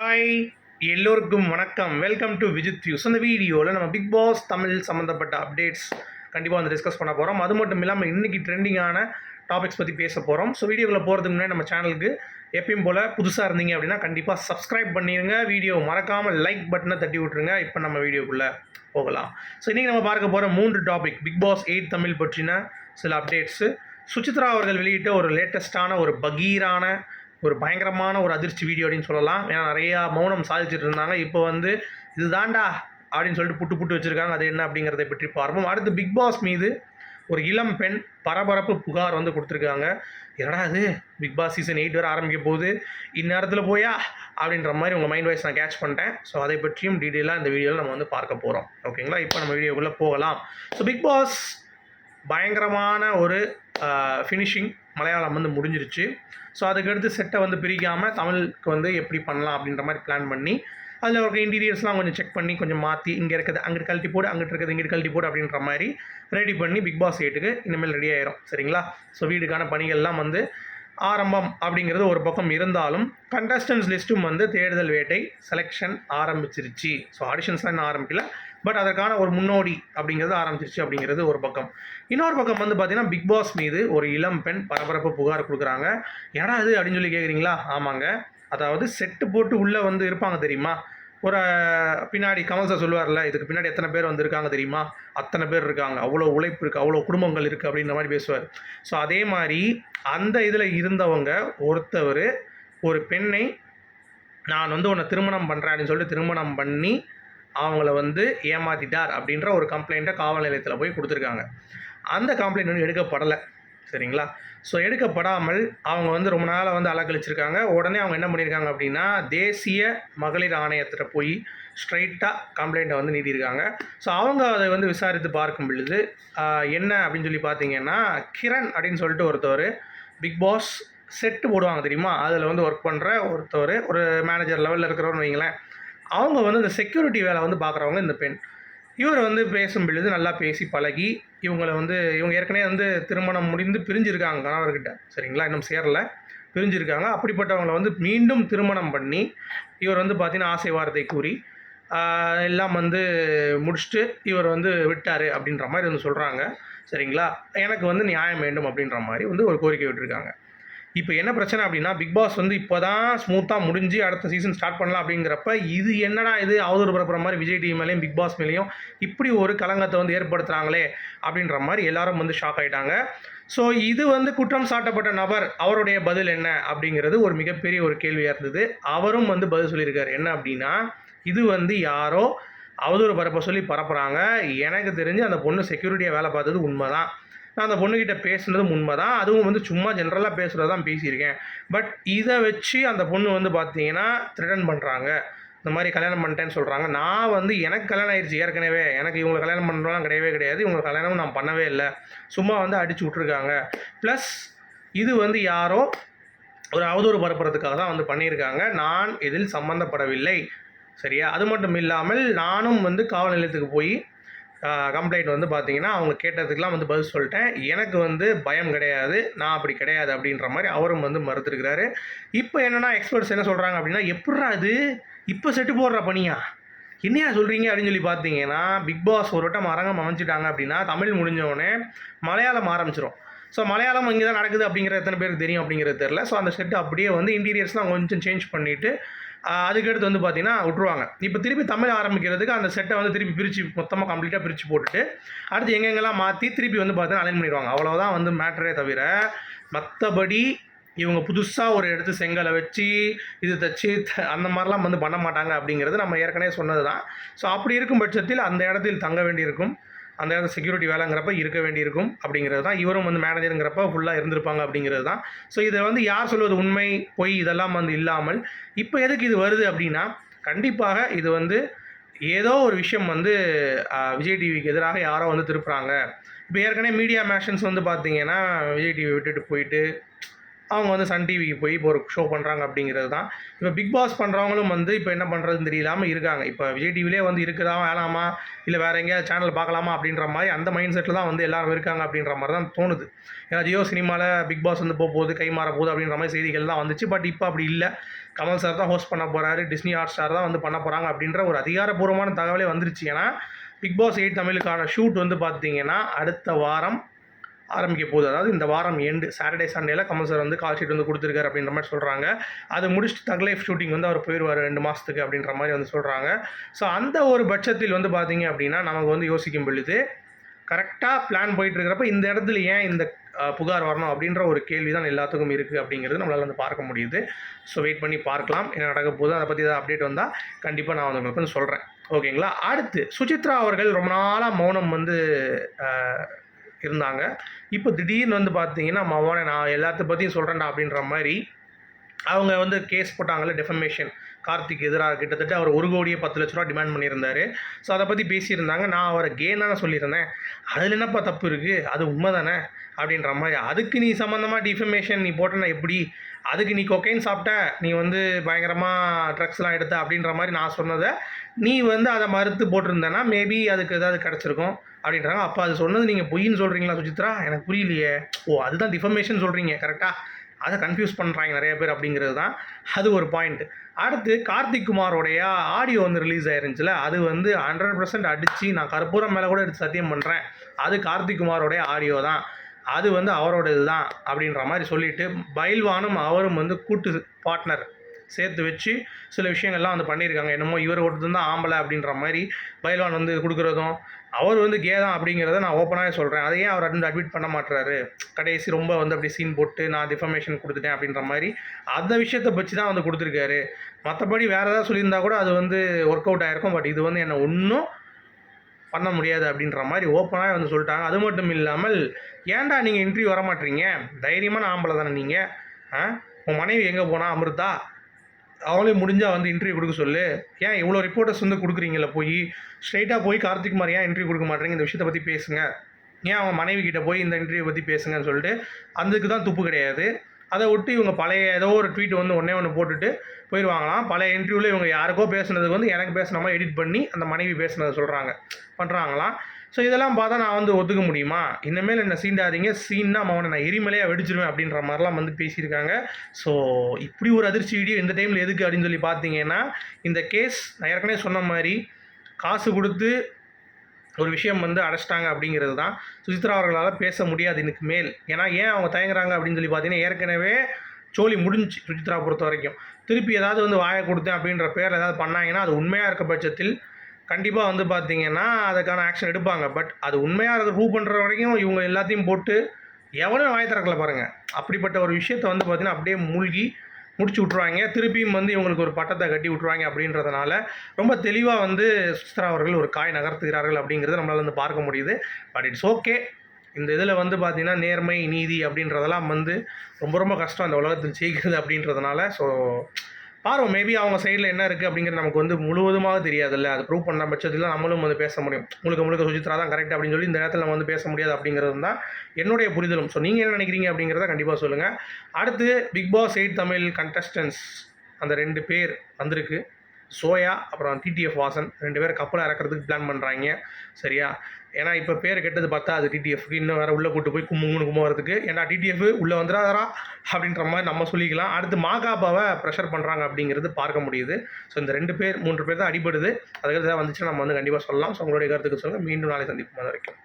Hi எல்லோருக்கும் வணக்கம். Welcome to Vijith views அந்த வீடியோவில் நம்ம பிக் பாஸ் தமிழ் சம்மந்தப்பட்ட அப்டேட்ஸ் கண்டிப்பாக வந்து டிஸ்கஸ் பண்ண போகிறோம் அது மட்டும் இல்லாமல் இன்றைக்கி ட்ரெண்டிங்கான டாபிக்ஸ் பற்றி பேச போகிறோம் ஸோ வீடியோக்குள்ளே போகிறதுக்கு முன்னாடி நம்ம சேனலுக்கு எப்பயும் போல் புதுசாக இருந்தீங்க அப்படின்னா கண்டிப்பாக சப்ஸ்கிரைப் பண்ணிடுங்க வீடியோ மறக்காமல் லைக் பட்டனை தட்டி விட்ருங்க இப்போ நம்ம வீடியோக்குள்ளே போகலாம். ஸோ இன்றைக்கி நம்ம பார்க்க போகிற மூன்று topic Bigg Boss eight Tamil பற்றின சில அப்டேட்ஸு சுசித்ரா அவர்கள் வெளியிட்ட ஒரு லேட்டஸ்ட்டான ஒரு பகீரான ஒரு பயங்கரமான ஒரு அதிர்ச்சி வீடியோ அப்படின்னு சொல்லலாம். ஏன்னா நிறையா மௌனம் சாதிச்சுட்டு இருந்தாங்க. இப்போ வந்து இதுதான்டா அப்படின்னு சொல்லிட்டு புட்டு புட்டு வச்சுருக்காங்க. அது என்ன அப்படிங்கிறத பற்றி பார்ப்போம். அடுத்து பிக் பாஸ் மீது ஒரு இளம் பெண் பரபரப்பு புகார் வந்து கொடுத்துருக்காங்க. என்னடா இது? பிக் பாஸ் சீசன் எயிட் வரை ஆரம்பிக்க போகுது. இந்நேரத்தில் போயா? அப்படின்ற மாதிரி உங்கள் மைண்ட் வைஸ் நான் கேட்ச் பண்ணிட்டேன். ஸோ அதை பற்றியும் டீட்டெயிலாக இந்த வீடியோவில் நம்ம வந்து பார்க்க போகிறோம் ஓகேங்களா இப்போ நம்ம வீடியோக்குள்ளே போகலாம். ஸோ பிக் பாஸ் பயங்கரமான ஒரு ஃபினிஷிங் மலையாளம் வந்து முடிஞ்சிருச்சு. ஸோ அதுக்கடுத்து செட்டை வந்து பிரிக்காமல் தமிழுக்கு வந்து எப்படி பண்ணலாம் அப்படின்ற மாதிரி பிளான் பண்ணி அதில் ஒரு இன்டீரியர்ஸ்லாம் கொஞ்சம் செக் பண்ணி கொஞ்சம் மாற்றி இங்கே இருக்கிறது அங்கிட்டு கழட்டி போடு அங்கிட்டு இருக்கிறது இங்கிட்டு கழட்டி போடு அப்படின்ற மாதிரி ரெடி பண்ணி பிக் பாஸ் எயிட்டுக்கு இனிமேல் ரெடி ஆயிரும். சரிங்களா? ஸோ வீடுக்கான பணிகள்லாம் வந்து ஆரம்பம் அப்படிங்கிறது ஒரு பக்கம் இருந்தாலும் கண்டஸ்டன்ஸ் லிஸ்ட்டும் வந்து தேடுதல் வேட்டை செலெக்ஷன் ஆரம்பிச்சிருச்சு. ஸோ ஆடிஷன்ஸ்லாம் இன்னும் ஆரம்பிக்கல. பட் அதற்கான ஒரு முன்னோடி அப்படிங்கிறது ஆரம்பிச்சிருச்சு அப்படிங்கிறது ஒரு பக்கம். இன்னொரு பக்கம் வந்து பார்த்தீங்கன்னா பிக் பாஸ் மீது ஒரு இளம் பெண் பரபரப்பு புகார் கொடுக்குறாங்க. ஏடா இது அப்படின்னு சொல்லி கேட்குறீங்களா ஆமாங்க. அதாவது செட்டு போட்டு உள்ளே வந்து இருப்பாங்க தெரியுமா? ஒரு பின்னாடி கமல் சார் சொல்லுவார்ல இதுக்கு பின்னாடி எத்தனை பேர் வந்திருக்காங்க தெரியுமா? அத்தனை பேர் இருக்காங்க. அவ்வளோ உழைப்பு இருக்குது அவ்வளோ குடும்பங்கள் இருக்குது அப்படின்ற மாதிரி பேசுவார். ஸோ அதே மாதிரி அந்த இதில் இருந்தவங்க ஒருத்தவர் ஒரு பெண்ணை நான் வந்து உன்னை திருமணம் பண்ணுறேன் அப்படின்னு சொல்லிட்டு திருமணம் பண்ணி அவங்கள வந்து ஏமாத்திட்டார் அப்படின்ற ஒரு கம்ப்ளைண்ட்டை காவல் நிலையத்தில் போய் கொடுத்துருக்காங்க. அந்த கம்ப்ளைண்ட் வந்து எடுக்கப்படலை. சரிங்களா? ஸோ எடுக்கப்படாமல் அவங்க வந்து ரொம்ப நாளாக வந்து அலக்கழிச்சிருக்காங்க உடனே அவங்க என்ன பண்ணியிருக்காங்க அப்படின்னா தேசிய மகளிர் ஆணையத்தில் போய் ஸ்ட்ரைட்டாக கம்ப்ளைண்ட்டை வந்து நீட்டியிருக்காங்க ஸோ அவங்க அதை வந்து விசாரித்து பார்க்கும் பொழுது என்ன அப்படின்னு சொல்லி பார்த்தீங்கன்னா கிரண் அப்படின்னு சொல்லிட்டு ஒருத்தவர் பிக் பாஸ் செட்டு போடுவாங்க தெரியுமா? அதில் வந்து ஒர்க் பண்ணுற ஒருத்தர் ஒரு மேனேஜர் லெவலில் இருக்கிறோன்னு வைங்களேன். அவங்க வந்து இந்த செக்யூரிட்டி வேலை வந்து பார்க்குறவங்க இந்த பெண். இவர் வந்து பேசும் பொழுது நல்லா பேசி பழகி இவங்களை வந்து இவங்க ஏற்கனவே வந்து திருமணம் முடிந்து பிரிஞ்சிருக்காங்க கணவர்கிட்ட. சரிங்களா? இன்னும் சேரல. பிரிஞ்சிருக்காங்க. அப்படிப்பட்டவங்களை வந்து மீண்டும் திருமணம் பண்ணி இவர் வந்து பார்த்தீங்கன்னா ஆசை வார்த்தை கூறி எல்லாம் வந்து முடிச்சுட்டு இவர் வந்து விட்டார் அப்படின்ற மாதிரி வந்து சொல்கிறாங்க சரிங்களா? எனக்கு வந்து நியாயம் வேண்டும் அப்படின்ற மாதிரி வந்து ஒரு கோரிக்கை விட்டுருக்காங்க. இப்போ என்ன பிரச்சனை அப்படின்னா பிக் பாஸ் வந்து இப்போ தான் ஸ்மூத்தாக முடிஞ்சு அடுத்த சீசன் ஸ்டார்ட் பண்ணலாம் அப்படிங்கிறப்ப இது என்னடா இது அவதூறு பரப்புற மாதிரி விஜய் டிவி மேலேயும் பிக் பாஸ் மேலேயும் இப்படி ஒரு கலங்கத்தை வந்து ஏற்படுத்துகிறாங்களே அப்படின்ற மாதிரி எல்லாரும் வந்து ஷாக் ஆகிட்டாங்க ஸோ இது வந்து குற்றம் சாட்டப்பட்ட நபர் அவருடைய பதில் என்ன அப்படிங்கிறது ஒரு மிகப்பெரிய ஒரு கேள்வியாக இருந்தது. அவரும் வந்து பதில் சொல்லியிருக்காரு. என்ன அப்படின்னா இது வந்து யாரோ அவதூறு பரப்ப சொல்லி பரப்புகிறாங்க எனக்கு தெரிஞ்சு அந்த பொண்ணு செக்யூரிட்டியாக வேலை பார்த்தது உண்மைதான். நான் அந்த பொண்ணுக்கிட்ட பேசுனதும் உண்மை தான் அதுவும் வந்து சும்மா ஜென்ரலாக பேசுகிறது தான் பேசியிருக்கேன். பட் இதை வச்சு அந்த பொண்ணு வந்து பார்த்தீங்கன்னா த்ரிடன் பண்ணுறாங்க இந்த மாதிரி கல்யாணம் பண்ணிட்டேன்னு சொல்கிறாங்க நான் வந்து எனக்கு கல்யாணம் ஆயிடுச்சு ஏற்கனவே. எனக்கு இவங்களை கல்யாணம் பண்ணுறலாம் கிடையவே கிடையாது. இவங்களை கல்யாணம் நான் பண்ணவே இல்லை. சும்மா வந்து அடிச்சு விட்ருக்காங்க ப்ளஸ் இது வந்து யாரோ ஒரு அவதூறு பரப்புறதுக்காக தான் வந்து பண்ணியிருக்காங்க. நான் இதில் சம்மந்தப்படவில்லை. சரியா? அது மட்டும் இல்லாமல் நானும் வந்து காவல் நிலையத்துக்கு போய் கம்ப்ளைண்ட் வந்து பார்த்தீங்கன்னா அவங்க கேட்டதுக்கெலாம் வந்து பதில் சொல்லிட்டேன். எனக்கு வந்து பயம் கிடையாது. நான் அப்படி கிடையாது அப்படின்ற மாதிரி அவரும் வந்து மறுத்துருக்கிறாரு. இப்போ என்னென்னா எக்ஸ்பர்ட்ஸ் என்ன சொல்கிறாங்க அப்படின்னா எப்பட்றா அது இப்போ செட்டு போடுற பணியா? என்னையா சொல்கிறீங்க அப்படின்னு சொல்லி பார்த்தீங்கன்னா பிக் பாஸ் ஒரு வட்டம் அரங்கம் அமைச்சிட்டாங்க அப்படின்னா தமிழ் முடிஞ்சவுடனே மலையாளம் ஆரம்பிச்சிடும் ஸோ மலையாளம் இங்கே தான் நடக்குது அப்படிங்கிற எத்தனை பேருக்கு தெரியும் அப்படிங்கிறது தெரில ஸோ அந்த செட்டு அப்படியே வந்து இன்டீரியர்ஸ்லாம் கொஞ்சம் சேஞ்ச் பண்ணிவிட்டு அதுக்கடுத்து வந்து பார்த்தீங்கன்னா விட்ருவாங்க இப்போ திருப்பி தமிழ் ஆரம்பிக்கிறதுக்கு அந்த செட்டை வந்து திருப்பி பிரித்து மொத்தமாக கம்ப்ளீட்டாக பிரித்து போட்டுட்டு அடுத்து எங்கெங்கெல்லாம் மாற்றி திருப்பி வந்து பார்த்தீங்கன்னா அலைன் பண்ணிடுவாங்க. அவ்வளோதான் வந்து மேட்டரே தவிர மற்றபடி இவங்க புதுசாக ஒரு இடத்து செங்கலை வச்சு இது தச்சு த- அந்த மாதிரிலாம் வந்து பண்ண மாட்டாங்க அப்படிங்கிறது நம்ம ஏற்கனவே சொன்னது தான் ஸோ அப்படி இருக்கும் பட்சத்தில் அந்த இடத்தில் தங்க வேண்டியிருக்கும். அந்த இடத்துல செக்யூரிட்டி வேலைங்கிறப்ப இருக்க வேண்டியிருக்கும் அப்படிங்கிறது தான். இவரும் வந்து மேனேஜருங்கிறப்ப ஃபுல்லாக இருந்திருப்பாங்க அப்படிங்கிறது தான். ஸோ இதை வந்து யார் சொல்வது உண்மை? பொய் இதெல்லாம் வந்து இல்லாமல் இப்போ எதுக்கு இது வருது அப்படின்னா கண்டிப்பாக இது வந்து ஏதோ ஒரு விஷயம் வந்து விஜய் டிவிக்கு எதிராக யாரோ வந்து திருப்புறாங்க. இப்போ ஏற்கனவே மீடியா மேஷன்ஸ் வந்து பார்த்தீங்கன்னா விஜய் டிவி விட்டுட்டு போயிட்டு அவங்க வந்து சன் டிவிக்கு போய் இப்போ ஒரு ஷோ பண்ணுறாங்க அப்படிங்கிறது தான். இப்போ பிக் பாஸ் பண்ணுறவங்களும் வந்து இப்போ என்ன பண்ணுறதுன்னு தெரியலாமல் இருக்காங்க. இப்போ விஜய் டிவிலே வந்து இருக்குதா வேணாமா? இல்லை வேறு எங்கேயாவது சேனல் பார்க்கலாமா அப்படின்ற மாதிரி அந்த மைண்ட் செட்டில் தான் வந்து எல்லாரும் இருக்காங்க அப்படின்ற மாதிரி தான் தோணுது. ஏன்னா ஜியோ சினிமாவில் பிக் பாஸ் வந்து போக போகுது கை மாற போகுது அப்படின்ற மாதிரி செய்திகள் தான் வந்துச்சு. பட் இப்போ அப்படி இல்லை. கமல் சார் தான் ஹோஸ்ட் பண்ண போகிறாரு டிஸ்னி ஹாட் ஸ்டார் தான் வந்து பண்ண போகிறாங்க அப்படின்ற ஒரு அதிகாரப்பூர்வமான தகவலே வந்துருச்சு. ஏன்னா பிக் பாஸ் எயிட் தமிழுக்கான ஷூட் வந்து பார்த்தீங்கன்னா அடுத்த வாரம் ஆரம்பிக்க போகுது. அதாவது இந்த வாரம் எண்டு சாட்டர்டே சண்டேல கமல் சார் வந்து கால் ஷீட் வந்து கொடுத்துருக்காரு அப்படின்ற மாதிரி சொல்கிறாங்க அதை முடிச்சுட்டு தக் லைஃப் ஷூட்டிங் வந்து அவர் போயிடுவார் ரெண்டு மாதத்துக்கு அப்படின்ற மாதிரி வந்து சொல்கிறாங்க ஸோ அந்த ஒரு பட்சத்தில் வந்து பார்த்தீங்க அப்படின்னா நமக்கு வந்து யோசிக்கும் பொழுது கரெக்டாக பிளான் போயிட்டு இருக்கிறப்ப இந்த இடத்துல ஏன் இந்த புகார் வரணும் அப்படின்ற ஒரு கேள்வி தான் எல்லாத்துக்கும் இருக்குது அப்படிங்கிறது நம்மளால் வந்து பார்க்க முடியுது. ஸோ வெயிட் பண்ணி பார்க்கலாம். என்ன நடக்க போகுது அதை பற்றி ஏதாவது அப்டேட் வந்தால் கண்டிப்பாக நான் வந்து உங்களுக்கு வந்து சொல்கிறேன் ஓகேங்களா அடுத்து சுசித்ரா அவர்கள் ரொம்ப நாளாக மௌனம் வந்து இருந்தாங்க. இப்போ திடீர்னு வந்து பார்த்தீங்கன்னா மவனை நான் எல்லாத்த பற்றியும் சொல்கிறேன்டா அப்படின்ற மாதிரி அவங்க வந்து கேஸ் போட்டாங்கல்ல டெஃபமேஷன் கார்த்திக் எதிராக கிட்டத்தட்ட அவர் ஒரு கோடியே பத்து லட்ச ரூபா டிமாண்ட் பண்ணியிருந்தாரு. ஸோ அதை பற்றி பேசியிருந்தாங்க. நான் அவரை கேனான சொல்லியிருந்தேன். அதில் என்னப்பா தப்பு இருக்குது அது உண்மை தானே அப்படின்ற மாதிரி. அதுக்கு நீ சம்மந்தமாக டிஃபமேஷன் நீ போட்டனா எப்படி? அதுக்கு நீ கொக்கைன் சாப்பிட்ட? நீ வந்து பயங்கரமாக ட்ரக்ஸ்லாம் எடுத்த? அப்படின்ற மாதிரி நான் சொன்னதை நீ வந்து அதை மறுத்து போட்டிருந்தேன்னா மேபி அதுக்கு ஏதாவது கிடச்சிருக்கும் அப்படின்றாங்க. அப்போ அது சொன்னது நீங்கள் பொய்ன்னு சொல்கிறீங்களா சுஜித்ரா? எனக்கு புரியலையே. ஓ அதுதான் டிஃபமேஷன் சொல்கிறீங்க கரெக்டாக அதை கன்ஃபியூஸ் பண்ணுறாங்க நிறைய பேர் அப்படிங்கிறது தான் அது ஒரு பாயிண்ட் அடுத்து கார்த்திக் குமாரோடைய ஆடியோ வந்து ரிலீஸ் ஆயிருந்துச்சுல அது வந்து ஹண்ட்ரட் பர்சன்ட் அடித்து நான் கற்பூரம் மேலே கூட எடுத்து சத்தியம் பண்ணுறேன் அது கார்த்திக் குமாரோடைய ஆடியோ தான். அது வந்து அவரோட இதுதான் அப்படின்ற மாதிரி சொல்லிட்டு பயில்வானும் அவரும் வந்து கூட்டு பார்ட்னர் சேர்த்து வச்சு சில விஷயங்கள்லாம் வந்து பண்ணியிருக்காங்க. என்னமோ இவர் ஒருத்தர் தான் ஆம்பளை அப்படின்ற மாதிரி பைல்வான் வந்து கொடுக்குறதும் அவர் வந்து கே தான் அப்படிங்கிறத நான் ஓப்பனாகவே சொல்கிறேன் அதையே அவர் வந்து அட்மிட் பண்ண மாட்டுறாரு கடைசி ரொம்ப வந்து அப்படி சீன் போட்டு நான் டிஃபர்மேஷன் கொடுத்துட்டேன் அப்படின்ற மாதிரி அந்த விஷயத்தை வச்சு தான் வந்து கொடுத்துருக்காரு. மற்றபடி வேறு ஏதாவது சொல்லியிருந்தா கூட அது வந்து ஒர்க் அவுட் ஆகிருக்கும் பட் இது வந்து என்னை ஒன்றும் பண்ண முடியாது அப்படின்ற மாதிரி ஓப்பனாக வந்து சொல்லிட்டாங்க. அது மட்டும் இல்லாமல் ஏன்டா நீங்கள் இன்டர்வியூ வர மாட்டீங்க தைரியமான ஆம்பளை தானே நீங்கள் ஆ? உன் மனைவி எங்கே போனால் அமிர்தா? அவளே முடிஞ்சால் வந்து இன்டர்வியூ கொடுக்க சொல்லு. ஏன் இவ்வளோ ரிப்போர்ட்டர்ஸ் வந்து கொடுக்குறீங்களா போய்? ஸ்ட்ரைட்டாக போய் கார்த்திக் மாதிரி ஏன் இன்டர்வியூ கொடுக்க மாட்டேங்க இந்த விஷயத்தை பற்றி பேசுங்க. ஏன் அவங்க மனைவி கிட்ட போய் இந்த இன்டர்வியூ பற்றி பேசுங்கன்னு சொல்லிட்டு அதுக்கு தான் துப்பு கிடையாது. அதை விட்டு இவங்க பழைய ஏதோ ஒரு ட்வீட் வந்து ஒன்றே ஒன்று போட்டுட்டு போயிடுவாங்களாம் பழைய இன்டர்வியூவில் இவங்க யாருக்கோ பேசுனதுக்கு வந்து எனக்கு பேசுன மாதிரி எடிட் பண்ணி அந்த மனைவி பேசுனதை சொல்கிறாங்க பண்ணுறாங்களாம் ஸோ இதெல்லாம் பார்த்தா நான் வந்து ஒத்துக்க முடியுமா? இனிமேல் என்ன சீண்டாதீங்க. சீன்னா அவனை நான் எரிமலையாக வெடிச்சிருவேன் அப்படின்ற மாதிரிலாம் வந்து பேசியிருக்காங்க. ஸோ இப்படி ஒரு அதிர்ச்சி வீடியோ இந்த டைமில் எதுக்கு அப்படின்னு சொல்லி பார்த்தீங்கன்னா இந்த கேஸ் நான் ஏற்கனவே சொன்ன மாதிரி காசு கொடுத்து ஒரு விஷயம் வந்து அடைச்சிட்டாங்க அப்படிங்கிறது தான். சுசித்ரா அவர்களால் பேச முடியாது இதுக்கு மேல். ஏன்னா ஏன் அவங்க தயங்குறாங்க அப்படின்னு சொல்லி பார்த்தீங்கன்னா ஏற்கனவே சோழி முடிஞ்சுச்சு சுசித்ரா பொறுத்த வரைக்கும் திருப்பி ஏதாவது வந்து வாயை கொடுத்தேன் அப்படின்ற பேரில் ஏதாவது பண்ணாங்கன்னா அது உண்மையாக இருக்க பட்சத்தில் கண்டிப்பாக வந்து பார்த்தீங்கன்னா அதுக்கான ஆக்ஷன் எடுப்பாங்க. பட் அது உண்மையாக அதை ப்ரூவ் பண்ணுற வரைக்கும் இவங்க எல்லாத்தையும் போட்டு எவனும் வாய் திறக்கல பாருங்கள் அப்படிப்பட்ட ஒரு விஷயத்தை வந்து பார்த்தீங்கன்னா அப்படியே மூழ்கி முடிச்சு விட்ருவாங்க திருப்பியும் வந்து இவங்களுக்கு ஒரு பட்டத்தை கட்டி விட்ருவாங்க அப்படின்றதுனால ரொம்ப தெளிவாக வந்து சுஸ்திரா அவர்கள் ஒரு காய் நகர்த்துகிறார்கள் அப்படிங்கிறத நம்மளால் வந்து பார்க்க முடியுது. பட் இட்ஸ் ஓகே இந்த இதில் வந்து பார்த்திங்கன்னா நேர்மை நீதி அப்படின்றதெல்லாம் வந்து ரொம்ப ரொம்ப கஷ்டம் அந்த உலகத்தில் ஜெயிக்கிறது அப்படின்றதுனால. ஸோ பாருவோம் மேபி அவங்க சைடில் என்ன இருக்குது அப்படிங்கிறது நமக்கு வந்து முழுவதுமாக தெரியாதுல்ல. அது ப்ரூவ் பண்ண பட்சத்தில் நம்மளும் வந்து பேச முடியும். முழுக்க முழுக்க சுஜித்ரா தான் கரெக்ட் அப்படின்னு சொல்லி இந்த நேரத்தில் நம்ம வந்து பேச முடியாது அப்படிங்கிறது தான் என்னுடைய புரிதலும். ஸோ நீங்கள் என்ன நினைக்கிறீங்க அப்படிங்கிறத கண்டிப்பாக சொல்லுங்கள் அடுத்து Bigg Boss eight Tamil contestants அந்த ரெண்டு பேர் வந்திருக்கு. சோயா அப்புறம் டிடிஎஃப் வாசன் ரெண்டு பேர் கப்பலாக இறக்கிறதுக்கு பிளான் பண்ணுறாங்க சரியா? ஏன்னா இப்போ பேர் கெட்டது பார்த்தா அது டிடிஎஃப்க்கு இன்னும் வேறு உள்ளே கூட்டு போய் கும்பு கும்பு வரதுக்கு ஏன்னா டிடிஎஃப் உள்ளே வந்துடாதரா அப்படின்ற மாதிரி நம்ம சொல்லிக்கலாம். அடுத்து மாகாபாவை ப்ரெஷர் பண்ணுறாங்க அப்படிங்கிறது பார்க்க முடியுது. ஸோ இந்த ரெண்டு பேர் மூன்று பேர் தான் அடிபடுது. அதுக்கு தான் வந்துச்சுன்னா நம்ம வந்து கண்டிப்பாக சொல்லலாம். ஸோ உங்களுடைய கருத்துக்கு சொல்லுங்கள் மீண்டும் நாளை சந்திப்போம். வரைக்கும்.